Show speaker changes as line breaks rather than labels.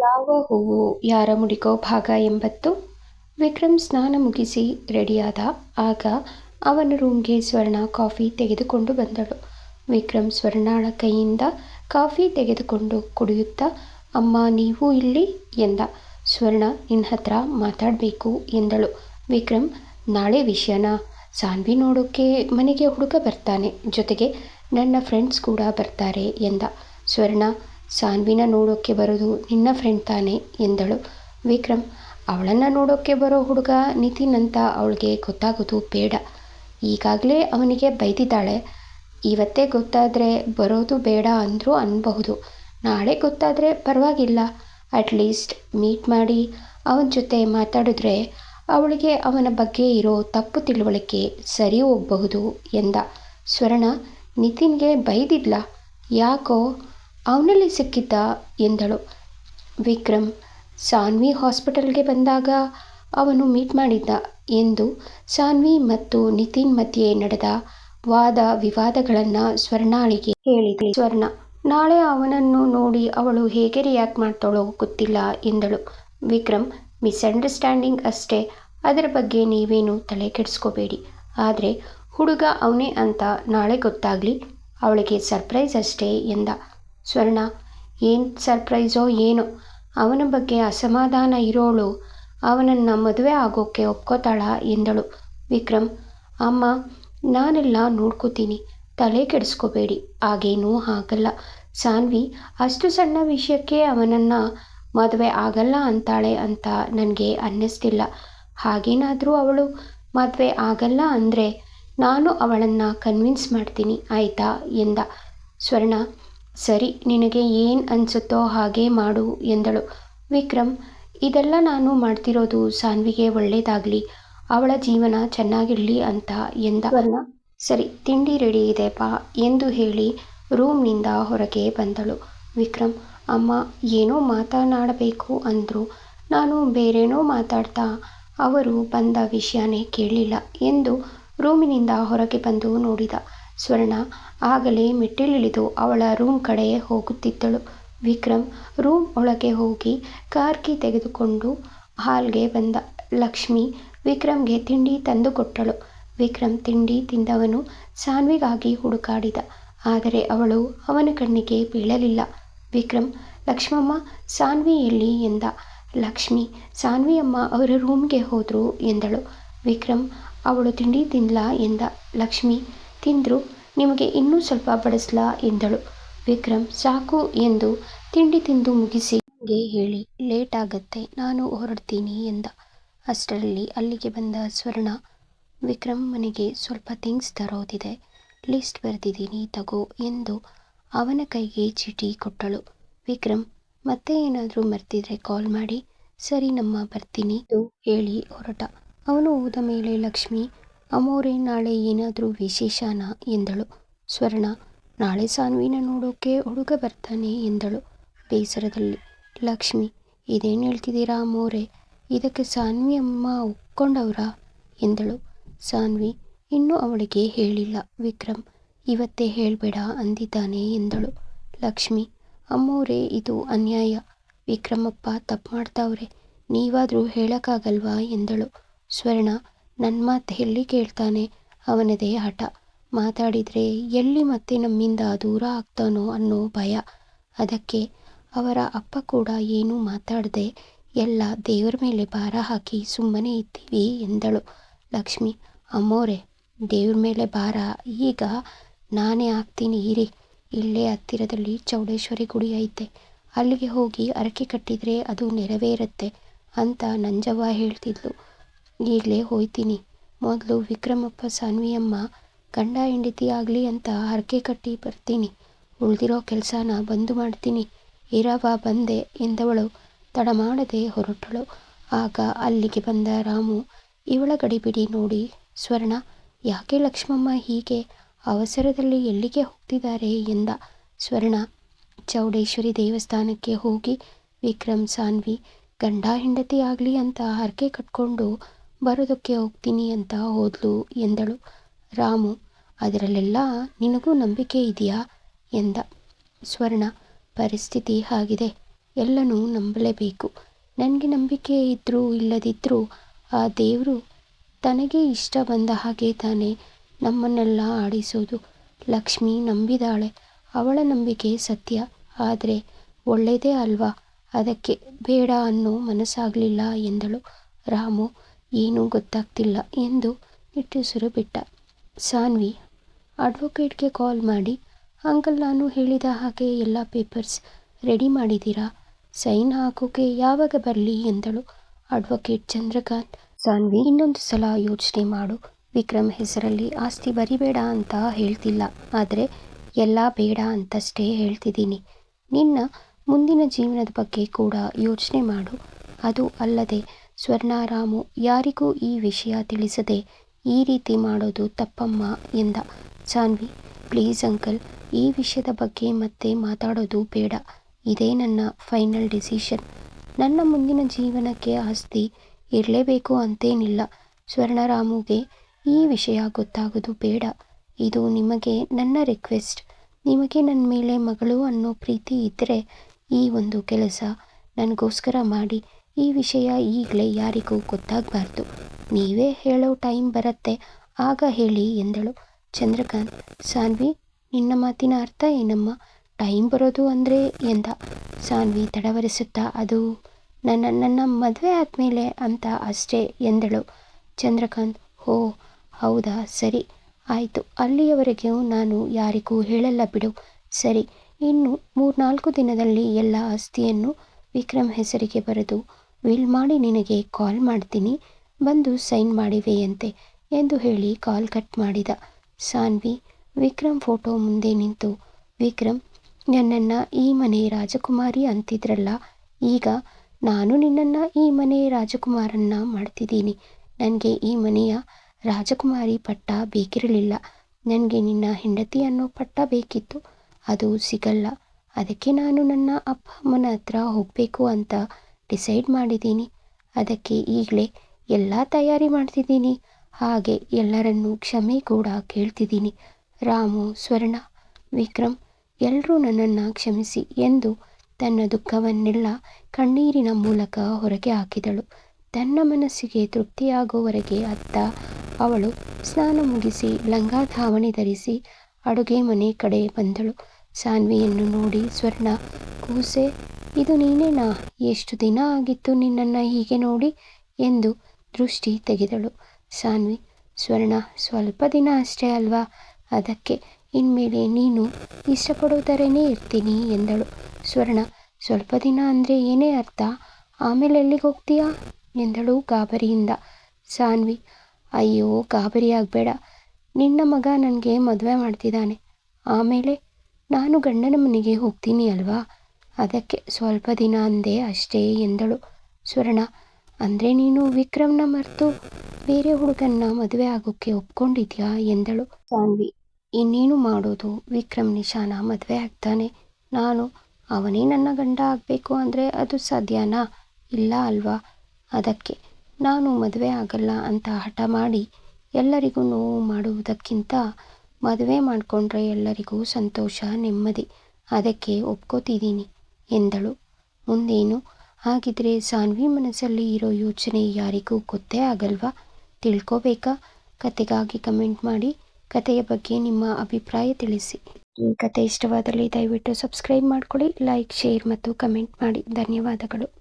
ಯಾವ ಹೂವು ಯಾರ ಮುಡಿಗೋ ಭಾಗ ಎಂಬತ್ತು? ವಿಕ್ರಮ್ ಸ್ನಾನ ಮುಗಿಸಿ ರೆಡಿಯಾದ ಆಗ ಅವನ ರೂಮ್ಗೆ ಸ್ವರ್ಣ ಕಾಫಿ ತೆಗೆದುಕೊಂಡು ಬಂದಳು. ವಿಕ್ರಮ್ ಸ್ವರ್ಣಾಳ ಕೈಯಿಂದ ಕಾಫಿ ತೆಗೆದುಕೊಂಡು ಕುಡಿಯುತ್ತಾ, ಅಮ್ಮ, ನೀವು ಇಲ್ಲಿ? ಎಂದ. ಸ್ವರ್ಣ ನಿನ್ನ ಹತ್ರ ಮಾತಾಡಬೇಕು ಎಂದಳು. ವಿಕ್ರಮ್, ನಾಳೆ ವಿಷಯನ? ಸಾನ್ವಿ ನೋಡೋಕ್ಕೆ ಮನೆಗೆ ಹುಡುಗ ಬರ್ತಾನೆ. ಜೊತೆಗೆ ನನ್ನ ಫ್ರೆಂಡ್ಸ್ ಕೂಡ ಬರ್ತಾರೆ ಎಂದ. ಸ್ವರ್ಣ ಸಾನ್ವಿನ ನೋಡೋಕ್ಕೆ ಬರೋದು ನಿನ್ನ ಫ್ರೆಂಡ್ ತಾನೆ ಎಂದಳು ವಿಕ್ರಮ್. ಅವಳನ್ನು ನೋಡೋಕ್ಕೆ ಬರೋ ಹುಡುಗ ನಿತಿನ್ ಅಂತ ಅವಳಿಗೆ ಗೊತ್ತಾಗೋದು ಬೇಡ. ಈಗಾಗಲೇ ಅವನಿಗೆ ಬೈದಿದ್ದಾಳೆ. ಇವತ್ತೇ ಗೊತ್ತಾದರೆ ಬರೋದು ಬೇಡ ಅಂದರೂ ಅನ್ಬಹುದು. ನಾಳೆ ಗೊತ್ತಾದರೆ ಪರವಾಗಿಲ್ಲ. ಅಟ್ಲೀಸ್ಟ್ ಮೀಟ್ ಮಾಡಿ ಅವನ ಜೊತೆ ಮಾತಾಡಿದ್ರೆ ಅವಳಿಗೆ ಅವನ ಬಗ್ಗೆ ಇರೋ ತಪ್ಪು ತಿಳುವಳಿಕೆ ಸರಿ ಹೋಗಬಹುದು ಎಂದ. ಸ್ವರ್ಣ, ನಿತಿನ್ಗೆ ಬೈದಿದ್ಲ? ಯಾಕೋ? ಅವನಲ್ಲಿ ಸಿಕ್ಕಿದ್ದ ಎಂದಳು. ವಿಕ್ರಮ್ ಸಾನ್ವಿ ಹಾಸ್ಪಿಟಲ್ಗೆ ಬಂದಾಗ ಅವನು ಮೀಟ್ ಮಾಡಿದ್ದ ಎಂದು ಸಾನ್ವಿ ಮತ್ತು ನಿತಿನ್ ಮಧ್ಯೆ ನಡೆದ ವಾದ ವಿವಾದಗಳನ್ನು ಸ್ವರ್ಣಾಳಿಗೆ ಹೇಳಿದೆ ಸ್ವರ್ಣ. ನಾಳೆ ಅವನನ್ನು ನೋಡಿ ಅವಳು ಹೇಗೆ ರಿಯಾಕ್ಟ್ ಮಾಡ್ತಾಳೋ ಗೊತ್ತಿಲ್ಲ ಎಂದಳು. ವಿಕ್ರಮ್ ಮಿಸ್ಅಂಡರ್ಸ್ಟ್ಯಾಂಡಿಂಗ್ ಅಷ್ಟೇ. ಅದರ ಬಗ್ಗೆ ನೀವೇನು ತಲೆ ಕೆಡಿಸ್ಕೋಬೇಡಿ ಆದರೆ ಹುಡುಗ ಅವನೇ ಅಂತ ನಾಳೆ ಗೊತ್ತಾಗಲಿ. ಅವಳಿಗೆ ಸರ್ಪ್ರೈಸ್ ಅಷ್ಟೇ ಎಂದ. ಸ್ವರ್ಣ, ಏನು ಸರ್ಪ್ರೈಸೋ ಏನೋ. ಅವನ ಬಗ್ಗೆ ಅಸಮಾಧಾನ ಇರೋಳು. ಅವನನ್ನು ಮದುವೆ ಆಗೋಕ್ಕೆ ಒಪ್ಕೋತಾಳ ಎಂದಳು ವಿಕ್ರಮ್. ಅಮ್ಮ, ನಾನೆಲ್ಲ ನೋಡ್ಕೋತೀನಿ. ತಲೆ ಕೆಡಿಸ್ಕೋಬೇಡಿ. ಹಾಗೇನೂ ಆಗಲ್ಲ. ಸಾನ್ವಿ, ಅಷ್ಟು ಸಣ್ಣ ವಿಷಯಕ್ಕೆ ಅವನನ್ನು ಮದುವೆ ಆಗಲ್ಲ ಅಂತಾಳೆ ಅಂತ ನನಗೆ ಅನ್ನಿಸ್ತಿಲ್ಲ. ಹಾಗೇನಾದರೂ ಅವಳು ಮದುವೆ ಆಗಲ್ಲ ಅಂದರೆ ನಾನು ಅವಳನ್ನು ಕನ್ವಿನ್ಸ್ ಮಾಡ್ತೀನಿ, ಆಯಿತಾ ಎಂದ. ಸ್ವರ್ಣ ಸರಿ ನಿನಗೆ ಏನು ಅನಿಸುತ್ತೋ ಹಾಗೆ ಮಾಡು ಎಂದಳು. ವಿಕ್ರಮ್ ಇದೆಲ್ಲ ನಾನು ಮಾಡ್ತಿರೋದು ಸಾನ್ವಿಗೆ ಒಳ್ಳೆಯದಾಗಲಿ ಅವಳ ಜೀವನ ಚೆನ್ನಾಗಿರಲಿ ಅಂತ ಎಂದ. ಸರಿ ತಿಂಡಿ ರೆಡಿ ಇದೆ ಬಾ ಎಂದು ಹೇಳಿ ರೂಮ್ನಿಂದ ಹೊರಗೆ ಬಂದಳು. ವಿಕ್ರಮ್ ಅಮ್ಮ ಏನೋ ಮಾತನಾಡಬೇಕು ಅಂದರು ನಾನು ಬೇರೇನೋ ಮಾತಾಡ್ತಾ ಅವರು ಬಂದ ವಿಷಯನೇ ಕೇಳಲಿಲ್ಲ ಎಂದು ರೂಮಿನಿಂದ ಹೊರಗೆ ಬಂದು ನೋಡಿದ. ಸ್ವರ್ಣ ಆಗಲೇ ಮೆಟ್ಟಿಲಿಳಿದು ಅವಳ ರೂಮ್ ಕಡೆ ಹೋಗುತ್ತಿದ್ದಳು. ವಿಕ್ರಮ್ ರೂಮ್ ಒಳಗೆ ಹೋಗಿ ಕಾರ್ ಕೀ ತೆಗೆದುಕೊಂಡು ಹಾಲ್ಗೆ ಬಂದ. ಲಕ್ಷ್ಮಿ ವಿಕ್ರಮ್ಗೆ ತಿಂಡಿ ತಂದು ಕೊಟ್ಟಳು. ವಿಕ್ರಮ್ ತಿಂಡಿ ತಿಂದವನು ಸಾನ್ವಿಗಾಗಿ ಹುಡುಕಾಡಿದ. ಆದರೆ ಅವಳು ಅವನ ಕಣ್ಣಿಗೆ ಬೀಳಲಿಲ್ಲ. ವಿಕ್ರಮ್, ಲಕ್ಷ್ಮಮ್ಮ, ಸಾನ್ವಿ ಎಲ್ಲಿ ಎಂದ. ಲಕ್ಷ್ಮಿ ಸಾನ್ವಿ ಅಮ್ಮ ಅವರ ರೂಮ್ಗೆ ಹೋದರು ಎಂದಳು. ವಿಕ್ರಮ್, ಅವಳು ತಿಂಡಿ ತಿನ್ಲಾ ಎಂದ. ಲಕ್ಷ್ಮಿ ತಿಂದರು ನಿಮಗೆ ಇನ್ನೂ ಸ್ವಲ್ಪ ಬಡಿಸ್ಲಾ ಎಂದಳು. ವಿಕ್ರಮ್, ಸಾಕು ಎಂದು ತಿಂಡಿ ತಿಂದು ಮುಗಿಸಿ ನನಗೆ ಹೇಳಿ, ಲೇಟ್ ಆಗತ್ತೆ, ನಾನು ಹೊರಡ್ತೀನಿ ಎಂದ. ಅಷ್ಟರಲ್ಲಿ ಅಲ್ಲಿಗೆ ಬಂದ ಸ್ವರ್ಣ, ವಿಕ್ರಮ್, ಮನೆಗೆ ಸ್ವಲ್ಪ ಥಿಂಗ್ಸ್ ತರೋದಿದೆ, ಲಿಸ್ಟ್ ಬರೆದಿದ್ದೀನಿ, ತಗೋ ಎಂದು ಅವನ ಕೈಗೆ ಚೀಟಿ ಕೊಟ್ಟಳು. ವಿಕ್ರಮ್, ಮತ್ತೆ ಏನಾದರೂ ಮರ್ತಿದ್ರೆ ಕಾಲ್ ಮಾಡಿ, ಸರಿ, ನಮ್ಮ ಬರ್ತೀನಿ ಎಂದು ಹೇಳಿ ಹೊರಟ. ಅವನು ಹೋದ ಮೇಲೆ ಲಕ್ಷ್ಮಿ ಅಮ್ಮೋರೆ ನಾಳೆ ಏನಾದರೂ ವಿಶೇಷನಾ? ಎಂದಳು. ಸ್ವರ್ಣ, ನಾಳೆ ಸಾನ್ವಿನ ನೋಡೋಕೆ ಹುಡುಗ ಬರ್ತಾನೆ ಎಂದಳು ಬೇಸರದಲ್ಲಿ. ಲಕ್ಷ್ಮಿ, ಇದೇನು ಹೇಳ್ತಿದ್ದೀರಾ ಅಮ್ಮೋರೆ ಇದಕ್ಕೆ ಸಾನ್ವಿ ಅಮ್ಮ ಒಪ್ಕೊಂಡವ್ರಾ? ಎಂದಳು. ಸಾನ್ವಿ, ಇನ್ನೂ ಅವಳಿಗೆ ಹೇಳಿಲ್ಲ. ವಿಕ್ರಮ್, ಇವತ್ತೇ ಹೇಳಬೇಡ ಅಂದಿದ್ದಾನೆ ಎಂದಳು. ಲಕ್ಷ್ಮಿ ಅಮ್ಮೋರೆ ಇದು ಅನ್ಯಾಯ. ವಿಕ್ರಮಪ್ಪ ತಪ್ಪು ಮಾಡ್ತಾವ್ರೆ. ನೀವಾದರೂ ಹೇಳೋಕ್ಕಾಗಲ್ವಾ ಎಂದಳು. ಸ್ವರ್ಣ ನನ್ನ ಮಾತು ಎಲ್ಲಿ ಕೇಳ್ತಾನೆ? ಅವನದೇ ಹಠ. ಮಾತಾಡಿದರೆ ಎಲ್ಲಿ ಮತ್ತೆ ನಮ್ಮಿಂದ ದೂರ ಆಗ್ತಾನೋ ಅನ್ನೋ ಭಯ. ಅದಕ್ಕೆ ಅವರ ಅಪ್ಪ ಕೂಡ ಏನೂ ಮಾತಾಡದೆ, ಎಲ್ಲ ದೇವರ ಮೇಲೆ ಭಾರ ಹಾಕಿ ಸುಮ್ಮನೆ ಇದ್ದೀವಿ ಎಂದಳು. ಲಕ್ಷ್ಮಿ, ಅಮ್ಮೋರೆ, ದೇವ್ರ ಮೇಲೆ ಭಾರ. ಈಗ ನಾನೇ ಹಾಕ್ತೀನಿ ಇರಿ. ಇಲ್ಲೇ ಹತ್ತಿರದಲ್ಲಿ ಚೌಡೇಶ್ವರಿ ಗುಡಿ ಐತೆ. ಅಲ್ಲಿಗೆ ಹೋಗಿ ಅರಕೆ ಕಟ್ಟಿದರೆ ಅದು ನೆರವೇರುತ್ತೆ ಅಂತ ನಂಜವ್ವ ಹೇಳ್ತಿದ್ಲು. ಈಗಲೇ ಹೋಯ್ತೀನಿ. ಮೊದಲು ವಿಕ್ರಮಪ್ಪ ಸಾನ್ವಿಯಮ್ಮ, ಗಂಡ ಹೆಂಡತಿ ಆಗಲಿ ಅಂತ ಹರಕೆ ಕಟ್ಟಿ ಬರ್ತೀನಿ. ಉಳಿದಿರೋ ಕೆಲಸನ ಬಂದು ಮಾಡ್ತೀನಿ. ಇರವ ಬಂದೆ ಎಂದವಳು. ತಡ ಮಾಡದೆ ಹೊರಟಳು. ಆಗ ಅಲ್ಲಿಗೆ ಬಂದ ರಾಮು, ಇವಳ ಗಡಿಬಿಡಿ ನೋಡಿ ಸ್ವರ್ಣ, ಯಾಕೆ ಲಕ್ಷ್ಮಮ್ಮ ಹೀಗೆ ಅವಸರದಲ್ಲಿ ಎಲ್ಲಿಗೆ ಹೋಗ್ತಿದ್ದಾರೆ? ಎಂದ ಸ್ವರ್ಣ. ಚೌಡೇಶ್ವರಿ ದೇವಸ್ಥಾನಕ್ಕೆ ಹೋಗಿ ವಿಕ್ರಮ್, ಸಾನ್ವಿ, ಗಂಡ ಹೆಂಡತಿ ಆಗಲಿ ಅಂತ ಹರಕೆ ಕಟ್ಕೊಂಡು ಬರೋದಕ್ಕೆ ಹೋಗ್ತೀನಿ ಅಂತ ಹೋದ್ಲು ಎಂದಳು. ರಾಮು, ಅದರಲ್ಲೆಲ್ಲ ನಿನಗೂ ನಂಬಿಕೆ ಇದೆಯಾ? ಎಂದ. ಸ್ವರ್ಣ, ಪರಿಸ್ಥಿತಿ ಆಗಿದೆ ಎಲ್ಲನೂ ನಂಬಲೇಬೇಕು. ನನಗೆ ನಂಬಿಕೆ ಇದ್ದರೂ ಇಲ್ಲದಿದ್ದರೂ ಆ ದೇವರು ತನಗೆ ಇಷ್ಟ ಬಂದ ಹಾಗೆ ತಾನೇ ನಮ್ಮನ್ನೆಲ್ಲ ಆಡಿಸೋದು. ಲಕ್ಷ್ಮಿ ನಂಬಿದಾಳೆ. ಅವಳ ನಂಬಿಕೆ ಸತ್ಯ. ಆದರೆ ಒಳ್ಳೆಯದೇ ಅಲ್ವಾ? ಅದಕ್ಕೆ ಬೇಡ ಅನ್ನೋ ಮನಸ್ಸಾಗಲಿಲ್ಲ, ಎಂದಳು ರಾಮು. ಏನೂ ಗೊತ್ತಾಗ್ತಿಲ್ಲ ಎಂದು ನಿಟ್ಟುಸಿರು ಬಿಟ್ಟ. ಸಾನ್ವಿ, ಅಡ್ವೊಕೇಟ್ಗೆ ಕಾಲ್ ಮಾಡಿ. ಅಂಕಲ್, ನಾನು ಹೇಳಿದ ಹಾಗೆ ಎಲ್ಲ ಪೇಪರ್ಸ್ ರೆಡಿ ಮಾಡಿದ್ದೀರಾ? ಸೈನ್ ಹಾಕೋಕೆ ಯಾವಾಗ ಬರಲಿ? ಎಂದಳು ಅಡ್ವೊಕೇಟ್ ಚಂದ್ರಕಾಂತ್. ಸಾನ್ವಿ, ಇನ್ನೊಂದು ಸಲ ಯೋಚನೆ ಮಾಡು. ವಿಕ್ರಮ್ ಹೆಸರಲ್ಲಿ ಆಸ್ತಿ ಬರಿಬೇಡ ಅಂತ ಹೇಳ್ತಿಲ್ಲ. ಆದರೆ ಎಲ್ಲ ಬೇಡ ಅಂತಷ್ಟೇ ಹೇಳ್ತಿದ್ದೀನಿ. ನಿನ್ನ ಮುಂದಿನ ಜೀವನದ ಬಗ್ಗೆ ಕೂಡ ಯೋಚನೆ ಮಾಡು. ಅದು ಅಲ್ಲದೆ ಸ್ವರ್ಣಾರಾಮು, ಯಾರಿಗೂ ಈ ವಿಷಯ ತಿಳಿಸದೆ ಈ ರೀತಿ ಮಾಡೋದು ತಪ್ಪಮ್ಮ ಎಂದ. ಸಾನ್ವಿ ಪ್ಲೀಸ್ ಅಂಕಲ್, ಈ ವಿಷಯದ ಬಗ್ಗೆ ಮತ್ತೆ ಮಾತಾಡೋದು ಬೇಡ. ಇದೇ ನನ್ನ ಫೈನಲ್ ಡಿಸಿಷನ್. ನನ್ನ ಮುಂದಿನ ಜೀವನಕ್ಕೆ ಆಸ್ತಿ ಇರಲೇಬೇಕು ಅಂತೇನಿಲ್ಲ. ಸ್ವರ್ಣರಾಮುಗೆ ಈ ವಿಷಯ ಗೊತ್ತಾಗೋದು ಬೇಡ. ಇದು ನಿಮಗೆ ನನ್ನ ರಿಕ್ವೆಸ್ಟ್. ನಿಮಗೆ ನನ್ನ ಮೇಲೆ ಮಗಳು ಅನ್ನೋ ಪ್ರೀತಿ ಇದ್ದರೆ ಈ ಒಂದು ಕೆಲಸ ನನಗೋಸ್ಕರ ಮಾಡಿ. ಈ ವಿಷಯ ಈಗಲೇ ಯಾರಿಗೂ ಗೊತ್ತಾಗಬಾರ್ದು. ನೀವೇ ಹೇಳೋ ಟೈಮ್ ಬರುತ್ತೆ. ಆಗ ಹೇಳಿ ಎಂದಳು ಚಂದ್ರಕಾಂತ್. ಸಾನ್ವಿ, ನಿನ್ನ ಮಾತಿನ ಅರ್ಥ ಏನಮ್ಮ? ಟೈಮ್ ಬರೋದು ಅಂದರೆ ಎಂದ. ಸಾನ್ವಿ ತಡವರಿಸುತ್ತಾ, ಅದು ನನ್ನ ನನ್ನ ಮದುವೆ ಆದಮೇಲೆ ಅಂತ ಅಷ್ಟೇ ಎಂದಳು ಚಂದ್ರಕಾಂತ್. ಹೋ, ಹೌದಾ? ಸರಿ, ಆಯಿತು. ಅಲ್ಲಿಯವರೆಗೂ ನಾನು ಯಾರಿಗೂ ಹೇಳಲ್ಲ ಬಿಡು. ಸರಿ, ಇನ್ನು ಮೂರ್ನಾಲ್ಕು ದಿನದಲ್ಲಿ ಎಲ್ಲ ಆಸ್ತಿಯನ್ನು ವಿಕ್ರಮ್ ಹೆಸರಿಗೆ ಬರೆದು ವಿಲ್ ಮಾಡಿ ನಿನಗೆ ಕಾಲ್ ಮಾಡ್ತೀನಿ. ಬಂದು ಸೈನ್ ಮಾಡಿವೆಯಂತೆ ಎಂದು ಹೇಳಿ ಕಾಲ್ ಕಟ್ ಮಾಡಿದ. ಸಾನ್ವಿ, ವಿಕ್ರಮ್ ಫೋಟೋ ಮುಂದೆ ನಿಂತು. ವಿಕ್ರಮ್, ನನ್ನನ್ನು ಈ ಮನೆ ರಾಜಕುಮಾರಿ ಅಂತಿದ್ರಲ್ಲ, ಈಗ ನಾನು ನಿನ್ನನ್ನು ಈ ಮನೆ ರಾಜಕುಮಾರನ್ನ ಮಾಡ್ತಿದ್ದೀನಿ. ನನಗೆ ಈ ಮನೆಯ ರಾಜಕುಮಾರಿ ಪಟ್ಟ ಬೇಕಿರಲಿಲ್ಲ. ನನಗೆ ನಿನ್ನ ಹೆಂಡತಿ ಅನ್ನೋ ಪಟ್ಟ ಬೇಕಿತ್ತು. ಅದು ಸಿಗಲ್ಲ. ಅದಕ್ಕೆ ನಾನು ನನ್ನ ಅಪ್ಪ ಅಮ್ಮನ ಹತ್ರ ಹೋಗಬೇಕು ಅಂತ ಡಿಸೈಡ್ ಮಾಡಿದ್ದೀನಿ. ಅದಕ್ಕೆ ಈಗಲೇ ಎಲ್ಲ ತಯಾರಿ ಮಾಡ್ತಿದ್ದೀನಿ. ಹಾಗೆ ಎಲ್ಲರನ್ನೂ ಕ್ಷಮೆ ಕೂಡ ಕೇಳ್ತಿದ್ದೀನಿ. ರಾಮು, ಸ್ವರ್ಣ, ವಿಕ್ರಮ್ ಎಲ್ಲರೂ ನನ್ನನ್ನು ಕ್ಷಮಿಸಿ ಎಂದು ತನ್ನ ದುಃಖವನ್ನೆಲ್ಲ ಕಣ್ಣೀರಿನ ಮೂಲಕ ಹೊರಗೆ ಹಾಕಿದಳು. ತನ್ನ ಮನಸ್ಸಿಗೆ ತೃಪ್ತಿಯಾಗುವವರೆಗೆ ಅತ್ತ ಅವಳು ಸ್ನಾನ ಮುಗಿಸಿ ಲಂಗ ಧಾವಣಿ ಧರಿಸಿ ಅಡುಗೆ ಮನೆ ಕಡೆ ಬಂದಳು. ಸಾನ್ವಿಯನ್ನು ನೋಡಿ ಸ್ವರ್ಣ, ಕೂಸೆ ಇದು ನೀನೇನಾ? ಎಷ್ಟು ದಿನ ಆಗಿತ್ತು ನಿನ್ನನ್ನು ಹೀಗೆ ನೋಡಿ ಎಂದು ದೃಷ್ಟಿ ತೆಗೆದಳು. ಸಾನ್ವಿ, ಸ್ವರ್ಣ, ಸ್ವಲ್ಪ ದಿನ ಅಷ್ಟೇ ಅಲ್ವಾ? ಅದಕ್ಕೆ ಇನ್ಮೇಲೆ ನೀನು ಇಷ್ಟಪಡೋದರೇನೇ ಇರ್ತೀನಿ ಎಂದಳು. ಸ್ವರ್ಣ, ಸ್ವಲ್ಪ ದಿನ ಅಂದರೆ ಏನೇ ಅರ್ಥ? ಆಮೇಲೆ ಎಲ್ಲಿಗೆ ಹೋಗ್ತೀಯಾ? ಎಂದಳು ಗಾಬರಿಯಿಂದ. ಸಾನ್ವಿ, ಅಯ್ಯೋ, ಗಾಬರಿ ಆಗಬೇಡ. ನಿನ್ನ ಮಗ ನನಗೆ ಮದುವೆ ಮಾಡ್ತಿದ್ದಾನೆ. ಆಮೇಲೆ ನಾನು ಗಂಡನ ಮನೆಗೆ ಹೋಗ್ತೀನಿ ಅಲ್ವಾ? ಅದಕ್ಕೆ ಸ್ವಲ್ಪ ದಿನ ಅಂದೆ ಅಷ್ಟೇ ಎಂದಳು. ಸ್ವರ್ಣ, ಅಂದರೆ ನೀನು ವಿಕ್ರಮ್ನ ಮರೆತು ಬೇರೆ ಹುಡುಗನ್ನ ಮದುವೆ ಆಗೋಕ್ಕೆ ಒಪ್ಕೊಂಡಿದ್ಯಾ ಎಂದಳು. ಸಾನ್ವಿ, ಇನ್ನೇನು ಮಾಡೋದು? ವಿಕ್ರಮ್ ನಿಶಾನ ಮದುವೆ ಆಗ್ತಾನೆ. ನಾನು, ಅವನೇ ನನ್ನ ಗಂಡ ಆಗಬೇಕು ಅಂದರೆ ಅದು ಸಾಧ್ಯನಾ ಇಲ್ಲ ಅಲ್ವಾ? ಅದಕ್ಕೆ, ನಾನು ಮದುವೆ ಆಗಲ್ಲ ಅಂತ ಹಠ ಮಾಡಿ ಎಲ್ಲರಿಗೂ ನೋವು ಮಾಡುವುದಕ್ಕಿಂತ ಮದುವೆ ಮಾಡಿಕೊಂಡ್ರೆ ಎಲ್ಲರಿಗೂ ಸಂತೋಷ ನೆಮ್ಮದಿ. ಅದಕ್ಕೆ ಒಪ್ಕೋತಿದ್ದೀನಿ. ಎಂದಳು. ಮುಂದೇನು? ಹಾಗಿದ್ರೆ ಸಾನ್ವಿ ಮನಸ್ಸಲ್ಲಿ ಇರೋ ಯೋಚನೆ ಯಾರಿಗೂ ಗೊತ್ತೇ ಆಗಲ್ವಾ? ತಿಳ್ಕೋಬೇಕಾ? ಕತೆಗಾಗಿ ಕಮೆಂಟ್ ಮಾಡಿ. ಕತೆಯ ಬಗ್ಗೆ ನಿಮ್ಮ ಅಭಿಪ್ರಾಯ ತಿಳಿಸಿ. ಈ ಕತೆ ಇಷ್ಟವಾದಲ್ಲಿ ದಯವಿಟ್ಟು ಸಬ್ಸ್ಕ್ರೈಬ್ ಮಾಡ್ಕೊಳ್ಳಿ, ಲೈಕ್, ಶೇರ್ ಮತ್ತು ಕಮೆಂಟ್ ಮಾಡಿ. ಧನ್ಯವಾದಗಳು.